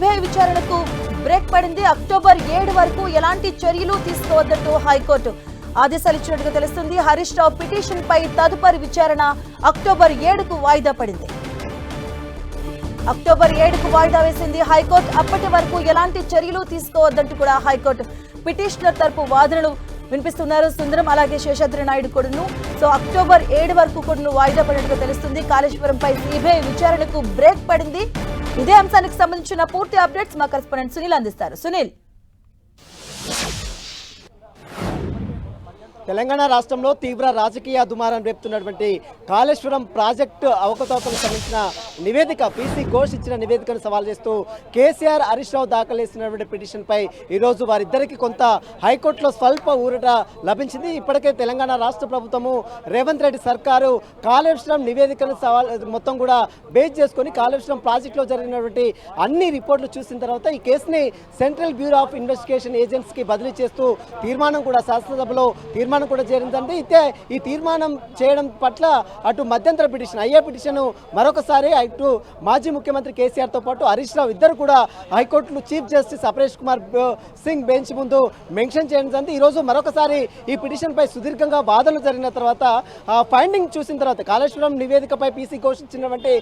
CBI విచారణకు break పడింది. October ఏడు వరకు ఎలాంటి చర్యలు తీసుకోవద్దంటూ హైకోర్టు ఆదేశాలు ఇచ్చినట్టుగా తెలుస్తుంది. హరీష్ రావు పిటిషన్ పై తదుపరి విచారణ అక్టోబర్ ఏడుకు వాయిదా పడింది. అక్టోబర్ ఏడుకు వాయిదా వేసింది. హైకోర్టు అప్పటి వరకు ఎలాంటి చర్యలు తీసుకోవద్దంటూ కూడా హైకోర్టు పిటిషనర్ తరపు వాదనలు వినిపిస్తున్నారు. సుందరం అలాగే శేషాద్రి నాయుడు కూడాను. సో అక్టోబర్ ఏడు వరకు కూడాను వాయిదా పడినట్టుగా తెలుస్తుంది. కాళేశ్వరంపై సిబిఐ విచారణకు బ్రేక్ పడింది. ఇదే అంశానికి సంబంధించిన పూర్తి అప్డేట్స్ మా కరెస్పాండెంట్ సునీల్ అందిస్తారు. సునీల్. తెలంగాణ రాష్ట్రంలో తీవ్ర రాజకీయ దుమారం రేపుతున్నటువంటి కాళేశ్వరం ప్రాజెక్టు అవకతవకలకు సంబంధించిన నివేదిక పీసీ ఘోష్ ఇచ్చిన నివేదికను సవాల్ చేస్తూ కేసీఆర్ హరీష్ రావు దాఖలు చేసినటువంటి పిటిషన్పై ఈరోజు వారిద్దరికి కొంత హైకోర్టులో స్వల్ప ఊరట లభించింది. ఇప్పటికే తెలంగాణ రాష్ట్ర ప్రభుత్వము రేవంత్ రెడ్డి సర్కారు కాళేశ్వరం నివేదికను సవాల్ మొత్తం కూడా బేస్ చేసుకొని కాళేశ్వరం ప్రాజెక్టులో జరిగినటువంటి అన్ని రిపోర్ట్లు చూసిన తర్వాత ఈ కేసుని సెంట్రల్ బ్యూరో ఆఫ్ ఇన్వెస్టిగేషన్ ఏజెన్సీకి బదిలీ చేస్తూ తీర్మానం కూడా శాసనసభలో తీర్మానం కూడా చేరిందంటే అయితే ఈ తీర్మానం చేయడం పట్ల అటు మధ్యంతర పిటిషన్ అయ్యే పిటిషన్ మరొకసారి అటు మాజీ ముఖ్యమంత్రి కేసీఆర్తో పాటు హరీష్ రావు ఇద్దరు కూడా హైకోర్టులో chief justice Aparesh Kumar Singh bench ముందు మెన్షన్ చేయడం జరిగింది. ఈరోజు మరొకసారి ఈ పిటిషన్పై సుదీర్ఘంగా వాదనలు జరిగిన తర్వాత ఫైండింగ్ చూసిన తర్వాత కాళేశ్వరం నివేదికపై పీసీ ఘోషించినటువంటి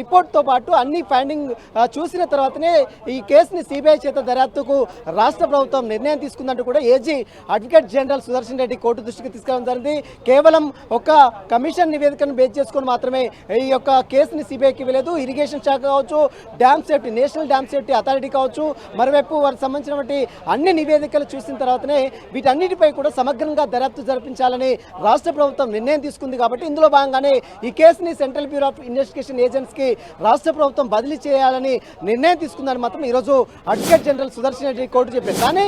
రిపోర్ట్ రిపోర్ట్తో పాటు అన్ని ఫైండింగ్ చూసిన తర్వాతనే ఈ కేసుని సిబిఐ చేత దర్యాప్తుకు రాష్ట్ర ప్రభుత్వం నిర్ణయం తీసుకుందంటూ కూడా AG advocate general Sudarshan Reddy court దృష్టికి తీసుకురావడం జరిగింది. కేవలం ఒక కమిషన్ నివేదికను బేస్ చేసుకొని మాత్రమే ఈ యొక్క కేసుని సిబిఐకి ఇవ్వలేదు ఇరిగేషన్ శాఖ కావచ్చు dam safety national dam safety authority కావచ్చు మరోవైపు వారికి సంబంధించినటువంటి అన్ని నివేదికలు చూసిన తర్వాతనే వీటన్నిటిపై కూడా సమగ్రంగా దర్యాప్తు జరిపించాలని రాష్ట్ర ప్రభుత్వం నిర్ణయం తీసుకుంది కాబట్టి ఇందులో భాగంగానే ఈ కేసుని సెంట్రల్ బ్యూరో ఆఫ్ ఇన్వెస్టిగేషన్ ఏజెంట్స్కి రాష్ట్ర ప్రభుత్వం బదిలీ చేయాలని నిర్ణయం తీసుకుందని మాత్రం ఈరోజు advocate general Sudarshan Reddy court చెప్పారు. కానీ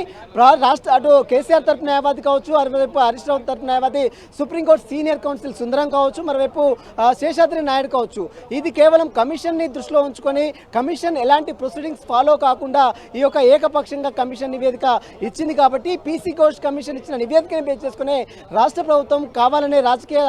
రాష్ట్ర అటు కేసీఆర్ తరపు న్యాయవాది కావచ్చు మరోవైపు హరీష్ రావు తరపు న్యాయవాది సుప్రీంకోర్టు సీనియర్ కౌన్సిల్ సుందరం కావచ్చు మరోవైపు శేషాద్రి నాయుడు కావచ్చు. ఇది కేవలం కమిషన్ని దృష్టిలో ఉంచుకొని కమిషన్ ఎలాంటి ప్రొసీడింగ్స్ ఫాలో కాకుండా ఈ యొక్క ఏకపక్షంగా కమిషన్ నివేదిక ఇచ్చింది కాబట్టి పీసీ ఘోష్ కమిషన్ ఇచ్చిన నివేదికను బేస్ చేసుకుని రాష్ట్ర ప్రభుత్వం కావాలనే రాజకీయ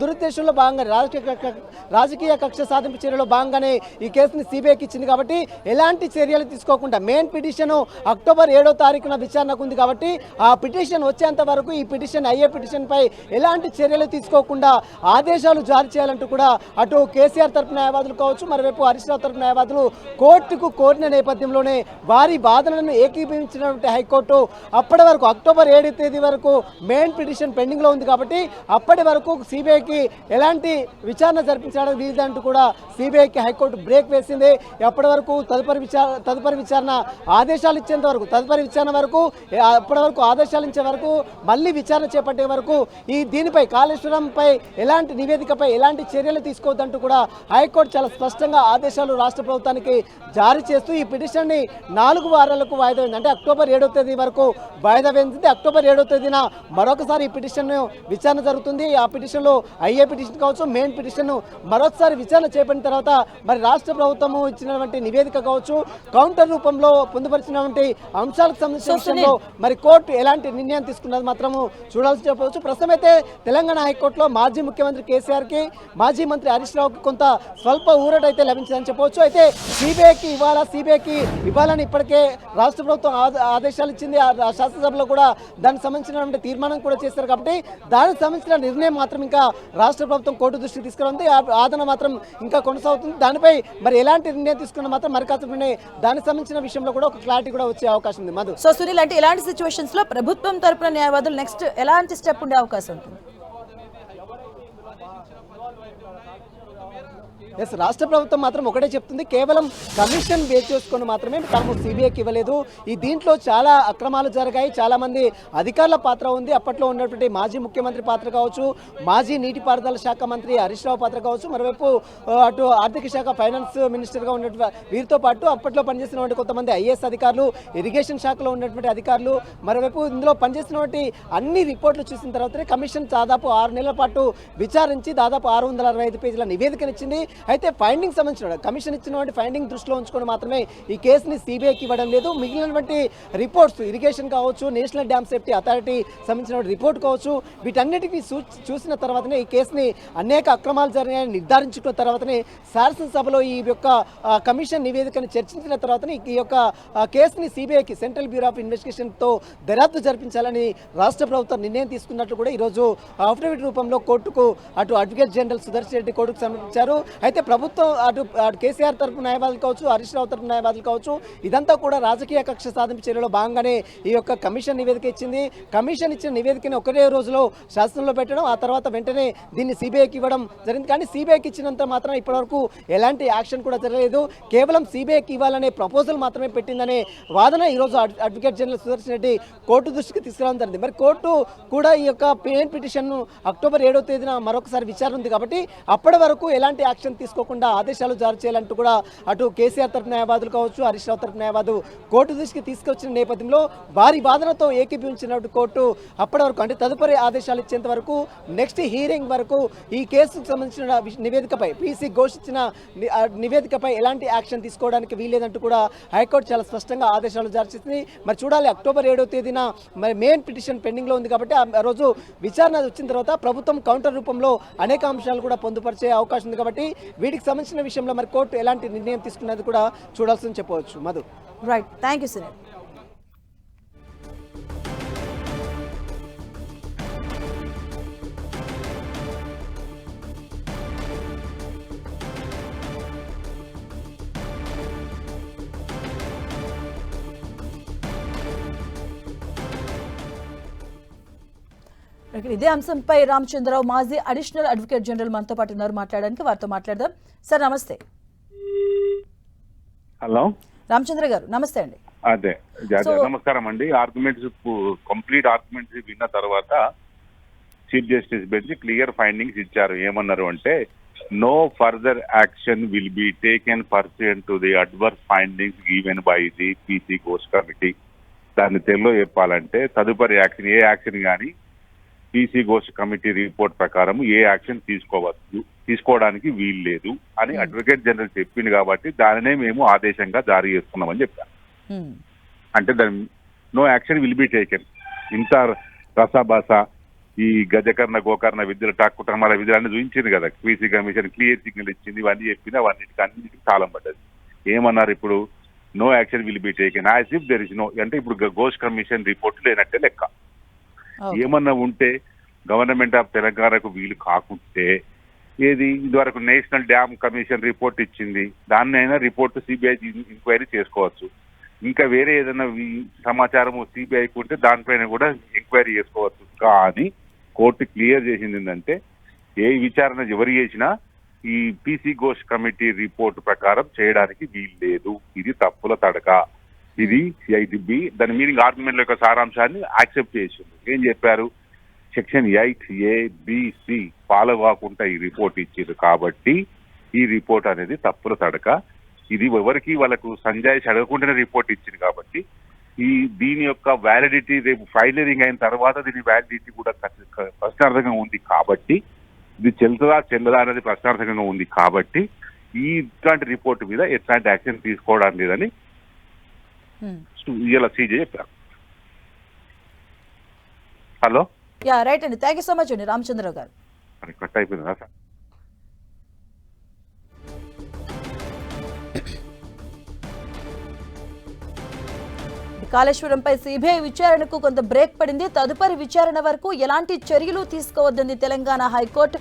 దురుద్దేశంలో భాగంగా రాజకీయ రాజకీయ కక్ష సాధింపు చర్యలో భాగంగానే ఈ కేసుని సిబిఐకి ఇచ్చింది కాబట్టి ఎలాంటి చర్యలు తీసుకోకుండా మెయిన్ పిటిషన్ అక్టోబర్ ఏడో తారీఖున విచారణకు ఉంది కాబట్టి ఆ పిటిషన్ వచ్చేంత వరకు ఈ పిటిషన్ అయ్యే పిటిషన్ పై ఎలాంటి చర్యలు తీసుకోకుండా ఆదేశాలు జారీ చేయాలంటూ కూడా అటు కేసీఆర్ తరపు న్యాయవాదులు కావచ్చు మరోవైపు హరీష్ రావు తరపు న్యాయవాదులు కోర్టుకు కోరిన నేపథ్యంలోనే వారి వాదనలను ఏకీభవించినటువంటి హైకోర్టు అప్పటి వరకు అక్టోబర్ ఏడు తేదీ వరకు మెయిన్ పిటిషన్ పెండింగ్లో ఉంది కాబట్టి అప్పటి వరకు సిబిఐకి ఎలాంటి విచారణ జరిపించడానికి వీలుదంటూ కూడా సిబిఐకి హైకోర్టు బ్రేక్ వేసింది. అప్పటి వరకు తదుపరి విచారణ తదుపరి విచారణ ఆదేశాలు ఇచ్చేంత వరకు తదుపరి విచారణ వరకు అప్పటి వరకు ఆదేశాలు ఇచ్చే వరకు మళ్ళీ విచారణ చేపట్టే వరకు ఈ దీనిపై కాళేశ్వరంపై ఎలాంటి నివేదికపై ఎలాంటి చర్యలు తీసుకోవద్దంటూ కూడా హైకోర్టు చాలా స్పష్టంగా ఆదేశాలు రాష్ట్ర ప్రభుత్వానికి జారీ చేస్తూ ఈ పిటిషన్ని నాలుగు వారాలకు వాయిదా అంటే అక్టోబర్ ఏడో తేదీ వరకు వాయిదా వేసింది అక్టోబర్ ఏడో తేదీన మరొకసారి ఈ పిటిషన్ విచారణ జరుగుతుంది. ఆ పిటిషన్లో అయ్యే పిటిషన్ కావచ్చు మెయిన్ పిటిషన్ మరొకసారి విచారణ చేపట్టిన తర్వాత మరి రాష్ట్ర ప్రభుత్వము ఇచ్చినటువంటి నివేదిక కావచ్చు కౌంటర్ రూపంలో పొందుపరిచినటువంటి అంశాలకు సంబంధించిన విషయంలో మరి కోర్టు ఎలాంటి నిర్ణయం తీసుకున్నది మాత్రము చూడాల్సి చెప్పవచ్చు. ప్రస్తుతం అయితే తెలంగాణ హైకోర్టులో మాజీ ముఖ్యమంత్రి కేసీఆర్కి మాజీ మంత్రి హరీష్ రావుకి కొంత స్వల్ప ఊరట అయితే లభించిందని చెప్పవచ్చు. అయితే సిబిఐకి ఇవాళ సిబిఐకి ఇవ్వాలని ఇప్పటికే రాష్ట్ర ప్రభుత్వం ఆదేశాలు ఇచ్చింది. ఆ శాసనసభలో కూడా దానికి సంబంధించినటువంటి తీర్మానం కూడా చేశారు కాబట్టి దానికి సంబంధించిన నిర్ణయం మాత్రం ఇంకా రాష్ట్ర ప్రభుత్వం కోర్టు దృష్టికి తీసుకురంది ఆ ఆదన మాత్రం ఇంకా కొనసాగుతుంది. దానిపై మరి ఎలాంటి నిర్ణయం తీసుకున్న మాత్రం మరి కాస్త దానికి సంబంధించిన విషయంలో కూడా ఒక క్లారిటీ కూడా వచ్చే అవకాశం ఉంది. మధు. సో సునీల్ అంటే ఇలాంటి సిచ్యువేషన్స్లో ప్రభుత్వం తరపున న్యాయవాదులు నెక్స్ట్ ఎలాంటి స్టెప్ ఉండే అవకాశం ఉంటుంది? ఎస్ రాష్ట్ర ప్రభుత్వం మాత్రం ఒకటే చెప్తుంది. కేవలం కమిషన్ బేస్ చేసుకొని మాత్రమే తాము సిబిఐకి ఇవ్వలేదు. ఈ దీంట్లో చాలా అక్రమాలు జరిగాయి. చాలా మంది అధికారుల పాత్ర ఉంది. అప్పట్లో ఉన్నటువంటి మాజీ ముఖ్యమంత్రి పాత్ర కావచ్చు మాజీ నీటిపారుదల శాఖ మంత్రి హరీష్ రావు పాత్ర కావచ్చు మరోవైపు అటు ఆర్థిక శాఖ ఫైనాన్స్ మినిస్టర్గా ఉన్నటువంటి వీరితో పాటు అప్పట్లో పనిచేసినటువంటి కొంతమంది ఐఏఎస్ అధికారులు ఇరిగేషన్ శాఖలో ఉన్నటువంటి అధికారులు మరోవైపు ఇందులో పనిచేసినటువంటి అన్ని రిపోర్ట్లు చూసిన తర్వాతనే కమిషన్ దాదాపు ఆరు నెలల పాటు విచారించి దాదాపు ఆరు వందల అరవై ఐదు పేజీల నివేదికనిచ్చింది. అయితే ఫైండింగ్ సంబంధించిన కమిషన్ ఇచ్చినటువంటి ఫైండింగ్ దృష్టిలో ఉంచుకొని మాత్రమే ఈ కేసుని సిబిఐకి ఇవ్వడం లేదు. మిగిలినటువంటి రిపోర్ట్స్ ఇరిగేషన్ కావచ్చు నేషనల్ డ్యామ్ సేఫ్టీ అథారిటీ సంబంధించిన రిపోర్ట్ కావచ్చు వీటన్నిటికీ చూ- చూసిన తర్వాతనే ఈ కేసుని అనేక అక్రమాలు జరిగాయని నిర్ధారించుకున్న తర్వాతనే శాసనసభలో ఈ యొక్క కమిషన్ నివేదికను చర్చించిన తర్వాతనే ఈ యొక్క కేసుని సిబిఐకి సెంట్రల్ బ్యూరో ఆఫ్ ఇన్వెస్టిగేషన్తో దర్యాప్తు జరిపించాలని రాష్ట్ర ప్రభుత్వం నిర్ణయం తీసుకున్నట్లు కూడా ఈరోజు అఫిడవిట్ రూపంలో కోర్టుకు అటు అడ్వకేట్ జనరల్ సుదర్శన్ రెడ్డి కోర్టుకు సమర్పించారు. అయితే అయితే ప్రభుత్వం అటు అటు కేసీఆర్ తరపు న్యాయవాదులు కావచ్చు హరీష్ రావు తరపు న్యాయవాదులు కావచ్చు ఇదంతా కూడా రాజకీయ కక్ష సాధింపు చర్యలో భాగంగానే ఈ యొక్క కమిషన్ నివేదిక ఇచ్చింది. కమిషన్ ఇచ్చిన నివేదికని ఒకటే రోజులో శాసనంలో పెట్టడం ఆ తర్వాత వెంటనే దీన్ని సిబిఐకి ఇవ్వడం జరిగింది. కానీ సిబిఐకి ఇచ్చినంత మాత్రం ఇప్పటివరకు ఎలాంటి యాక్షన్ కూడా జరగలేదు. కేవలం సిబిఐకి ఇవ్వాలనే ప్రపోజల్ మాత్రమే పెట్టిందనే వాదన ఈరోజు అడ్- advocate general Sudarshan Reddy court దృష్టికి తీసుకురావడం జరిగింది. మరి కోర్టు కూడా ఈ యొక్క పేన్ పిటిషన్ను అక్టోబర్ ఏడో తేదీన మరొకసారి విచారణ ఉంది కాబట్టి అప్పటి వరకు ఎలాంటి యాక్షన్ తీసుకోకుండా ఆదేశాలు జారీ చేయాలంటూ కూడా అటు కేసీఆర్ తరపు న్యాయవాదులు కావచ్చు హరీష్ రావు తరపు న్యాయవాదు కోర్టు దృష్టికి తీసుకొచ్చిన నేపథ్యంలో వారి వాదనతో ఏకీభవించినట్టు కోర్టు అప్పటి వరకు అంటే తదుపరి ఆదేశాలు ఇచ్చేంత వరకు నెక్స్ట్ హీరింగ్ వరకు ఈ కేసుకు సంబంధించిన నివేదికపై పీసీ ఘోష్ ఇచ్చిన నివేదికపై ఎలాంటి యాక్షన్ తీసుకోవడానికి వీల్లేదంటూ కూడా హైకోర్టు చాలా స్పష్టంగా ఆదేశాలు జారీ చేసింది. మరి చూడాలి అక్టోబర్ ఏడో తేదీన మరి మెయిన్ పిటిషన్ పెండింగ్లో ఉంది కాబట్టి ఆ రోజు విచారణ వచ్చిన తర్వాత ప్రభుత్వం కౌంటర్ రూపంలో అనేక అంశాలు కూడా పొందుపరిచే అవకాశం ఉంది కాబట్టి వీటికి సంబంధించిన విషయంలో మరి కోర్టు ఎలాంటి నిర్ణయం తీసుకున్నది కూడా చూడాల్సింది చెప్పవచ్చు. Madhu. Right thank you Sunil ఇదే అంశంపై రామచంద్రరావు మాజీ అడిషనల్ అడ్వకేట్ జనరల్ మనతో పాటు ఉన్నారు. మాట్లాడడానికి వారితో మాట్లాడదాం. సార్ నమస్తే. హలో. రామచంద్ర గారు నమస్తే అండి. అదే నమస్కారం అండి. ఆర్గ్యుమెంట్స్ కంప్లీట్ ఆర్గ్యుమెంట్స్ విన్న తర్వాత chief justice bench clear findings ఇచ్చారు. ఏమన్నారు అంటే no further action will be taken pursuant to the adverse findings given by the PC course committee దాన్ని తెలుగులో చెప్పాలంటే తదుపరి యాక్షన్ ఏ యాక్షన్ కానీ పీసీ ఘోష్ కమిటీ రిపోర్ట్ ప్రకారం ఏ యాక్షన్ తీసుకోవచ్చు తీసుకోవడానికి వీలు లేదు అని అడ్వకేట్ జనరల్ చెప్పింది కాబట్టి దానినే మేము ఆదేశంగా జారీ చేస్తున్నామని చెప్పారు. హ్మ్. అంటే దాని no action will be taken ఇంత రసాభాస ఈ గజకర్ణ గోకర్ణ విద్యలు టాక్కుటమాల విద్యలు అన్ని చూపించింది కదా. పీసీ కమిషన్ క్లియర్ సిగ్నల్ ఇచ్చింది ఇవన్నీ చెప్పింది అవన్నిటికి అన్నిటికీ తాళం పడ్డది. ఏమన్నారు ఇప్పుడు? No action will be taken as if there is no అంటే ఇప్పుడు ఘోష్ కమిషన్ రిపోర్ట్ లేనట్టే లెక్క. ఏమన్నా ఉంటే గవర్నమెంట్ ఆఫ్ తెలంగాణకు వీలు కాకుంటే ఏది? ఇదివరకు నేషనల్ డ్యామ్ కమిషన్ రిపోర్ట్ ఇచ్చింది. దాన్ని అయినా రిపోర్ట్ సిబిఐ ఎంక్వైరీ చేసుకోవచ్చు. ఇంకా వేరే ఏదైనా సమాచారం సిబిఐకి ఉంటే దానిపైన కూడా ఎంక్వైరీ చేసుకోవచ్చు. కానీ కోర్టు క్లియర్ చేసింది ఏంటంటే ఏ విచారణ ఎవరు చేసినా ఈ పీసీ ఘోష్ కమిటీ రిపోర్ట్ ప్రకారం చేయడానికి వీలు లేదు. ఇది తప్పుల తడక. ఇది ఎయిట్ బి దాని మీనింగ్ ఆర్గ్యుమెంట్ యొక్క సారాంశాన్ని యాక్సెప్ట్ చేసింది. ఏం చెప్పారు? Section eight A BC follow కాకుండా ఈ రిపోర్ట్ ఇచ్చారు కాబట్టి ఈ రిపోర్ట్ అనేది తప్పుల తడక. ఇది ఎవరికి వాళ్ళకు సంజాయిషి అడగకుండానే రిపోర్ట్ ఇచ్చింది కాబట్టి ఈ దీని యొక్క వ్యాలిడిటీ రేపు ఫైనరింగ్ అయిన తర్వాత దీని వ్యాలిడిటీ కూడా ప్రశ్నార్థకంగా ఉంది కాబట్టి ఇది చెల్లదా చెల్లదా అనేది ప్రశ్నార్థకంగా ఉంది కాబట్టి ఈ ఇట్లాంటి రిపోర్ట్ మీద ఎట్లాంటి యాక్షన్ తీసుకోవడం లేదని ఇలా సీజే చెప్పారు హలో యా రైట్ అండి థ్యాంక్ యూ సో మచ్ అండి రామచంద్రరావు గారు కట్ అయిపోయిందా సార్ కాళేశ్వరంపై సిబిఐ విచారణకు కొంత బ్రేక్ పడింది. తదుపరి విచారణ వరకు ఎలాంటి చర్యలు తీసుకోవద్దని తెలంగాణ హైకోర్టు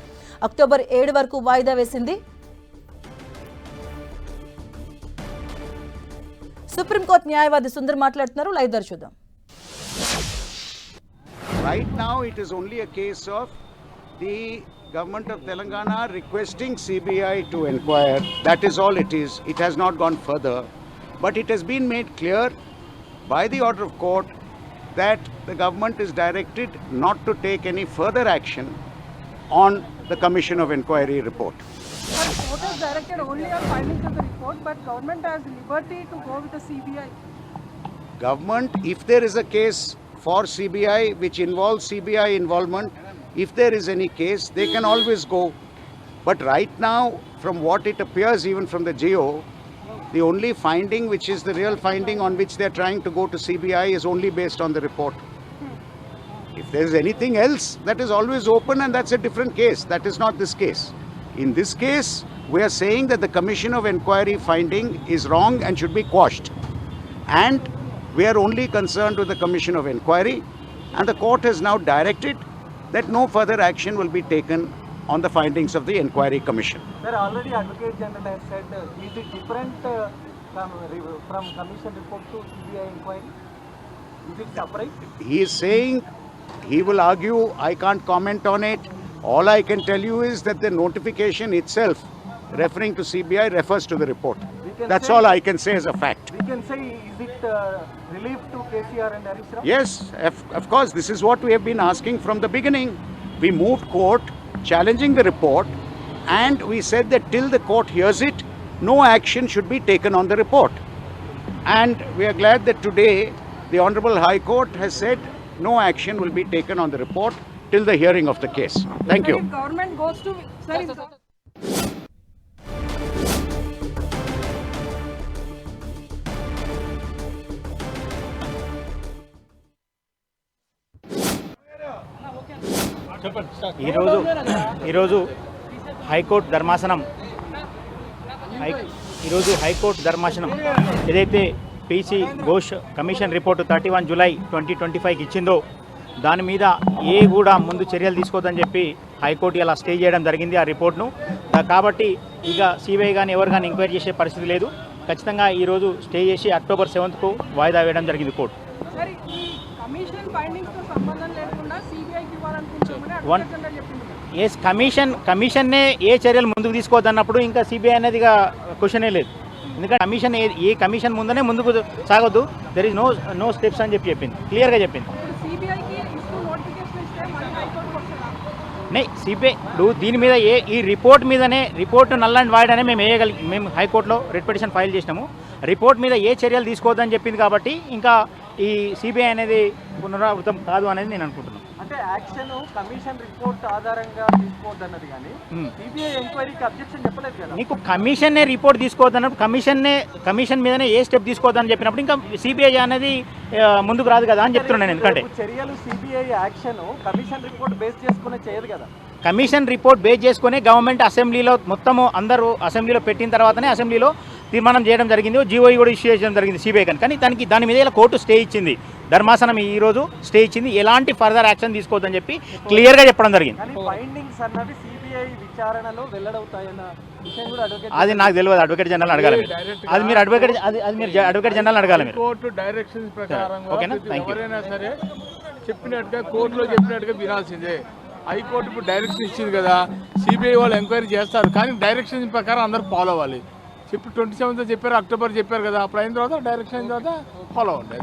అక్టోబర్ ఏడు వరకు వాయిదా వేసింది. సుప్రీంకోర్టు న్యాయవాది సుందర్ మాట్లాడుతున్నారు లైవ్ ద్వారా చూద్దాం Right now, it is only a case of the government of Telangana requesting CBI to inquire. That is all it is. It has not gone further. But it has been made clear by the order of court that the government is directed not to take any further action on the Commission of Inquiry report. Directed only on findings of the report, but government has liberty to go with the CBI. government, if there is a case for CBI which involves CBI involvement, if there is any case, they can always go But right now, from what it appears, even from the GO, the only finding, which is the real finding on which they're trying to go to CBI, is only based on the report. If there's anything else, that is always open, and that's a different case. That is not this case. In this case, we are saying that the Commission of Inquiry finding is wrong and should be quashed. And we are only concerned with the Commission of Inquiry, and the court has now directed that no further action will be taken on the findings of the Inquiry Commission. Sir, already Advocate General has said, uh, is it different uh, from, from Commission report to CBI inquiry? Is it separate? He is saying he will argue, I can't comment on it. All I can tell you is that the notification itself referring to CBI refers to the report. That's say- all I can say as a fact. We can say, is it uh, relief to KCR and Harish Rao? Yes, of, of course, this is what we have been asking from the beginning. We moved court challenging the report and we said that till the court hears it, no action should be taken on the report. And we are glad that today the Honorable High Court has said no action will be taken on the report till the hearing of the case. Thank Sir, you. if government goes to, sir, if ఈరోజు ఈరోజు high court ధర్మాసనం. High ఈరోజు high court ధర్మాసనం. ఏదైతే PC Ghose commission report thirty one July twenty twenty ఫైవ్కి ఇచ్చిందో దాని మీద ఏ కూడా ముందు చర్యలు తీసుకోవద్దని చెప్పి హైకోర్టు ఇలా స్టే చేయడం జరిగింది ఆ రిపోర్ట్ను. కాబట్టి ఇక సిబిఐ కానీ ఎవరు కానీ ఎంక్వైరీ చేసే పరిస్థితి లేదు. ఖచ్చితంగా ఈరోజు స్టే చేసి అక్టోబర్ సెవెంత్కు వాయిదా వేయడం జరిగింది కోర్టు. కదా. ఏ కమిషన్ కమిషన్నే ఏ చర్యలు ముందుకు తీసుకోవద్దన్నప్పుడు ఇంకా సిబిఐ అనేది ఇక క్వశ్చనే లేదు. ఎందుకంటే కమిషన్ ఏ ఏ కమిషన్ ముందనే ముందుకు సాగొద్దు. There is no no steps అని చెప్పి చెప్పింది. క్లియర్గా చెప్పింది. నే సిబిఐ ఇప్పుడు దీని మీద ఏ ఈ రిపోర్ట్ మీదనే రిపోర్ట్ నల్ అండ్ వైడ్ అనే మేము వేయగలి మేము హైకోర్టులో రిట్ పిటిషన్ ఫైల్ చేసినాము. రిపోర్ట్ మీద ఏ చర్యలు తీసుకోవద్దని చెప్పింది కాబట్టి ఇంకా ఈ సిబిఐ అనేది పునరావృతం కాదు అనేది నేను అనుకుంటున్నాను. అంటే యాక్షన్ కమిషన్ రిపోర్ట్ ఆధారంగా తీసుకోవద్దన్నది కానీ. సిబిఐ ఎంక్వైరీకి అబ్జెక్షన్ చెప్పలేదు కదా. నీకు కమిషన్నే రిపోర్ట్ తీసుకోవద్దన్నప్పుడు కమిషన్నే కమిషన్ మీదనే ఏ స్టెప్ తీసుకోవద్దని చెప్పినప్పుడు ఇంకా సిబిఐ అనేది ముందుకు రాదు కదా అని చెప్తున్నాను నేను ఎందుకంటే చర్యలు CBI action commission report base చేసుకునే చేయదు కదా. కమిషన్ రిపోర్ట్ బేస్ చేసుకుని గవర్నమెంట్ అసెంబ్లీలో మొత్తము అందరూ అసెంబ్లీలో పెట్టిన తర్వాతనే అసెంబ్లీలో తీర్మానం చేయడం జరిగింది. జీఓఈ కూడా ఇష్యూ చేయడం జరిగింది సిబిఐ కానీ కానీ దానికి దాని మీద ఇలా కోర్టు స్టే ఇచ్చింది. ధర్మాసనం ఈ రోజు స్టే ఇచ్చింది ఎలాంటి ఫర్దర్ యాక్షన్ తీసుకోవద్దని చెప్పి క్లియర్గా చెప్పడం జరిగింది కానీ ఫైండింగ్స్ అన్నవి సిబిఐ విచారణలో వెల్లడవుతాయన్న విషయం కూడా అడ్వకేట్ అది నాకు తెలియదు అడ్వకేట్ జనరల్ అడగాలి మీరు. అది మీరు అడ్వకేట్ అది అది మీరు అడ్వకేట్ జనరల్ అడగాలి మీరు కోర్టు డైరెక్షన్స్ ప్రకారంగా ఓకేనా? You. ఎవరైనా సరే చెప్పినట్టుగా కోర్టులో చెప్పినట్టుగా వినాల్సిందే హైకోర్టు ఇప్పుడు డైరెక్షన్ ఇచ్చింది కదా సిబిఐ వాళ్ళు ఎంక్వైరీ చేస్తారు కానీ డైరెక్షన్ ప్రకారం అందరూ ఫాలో అవ్వాలి చెప్పి ట్వంటీ సెవెంత్ చెప్పారు అక్టోబర్ చెప్పారు కదా అప్పుడు అయిన తర్వాత డైరెక్షన్ అయిన తర్వాత ఫాలో అవ్వండి.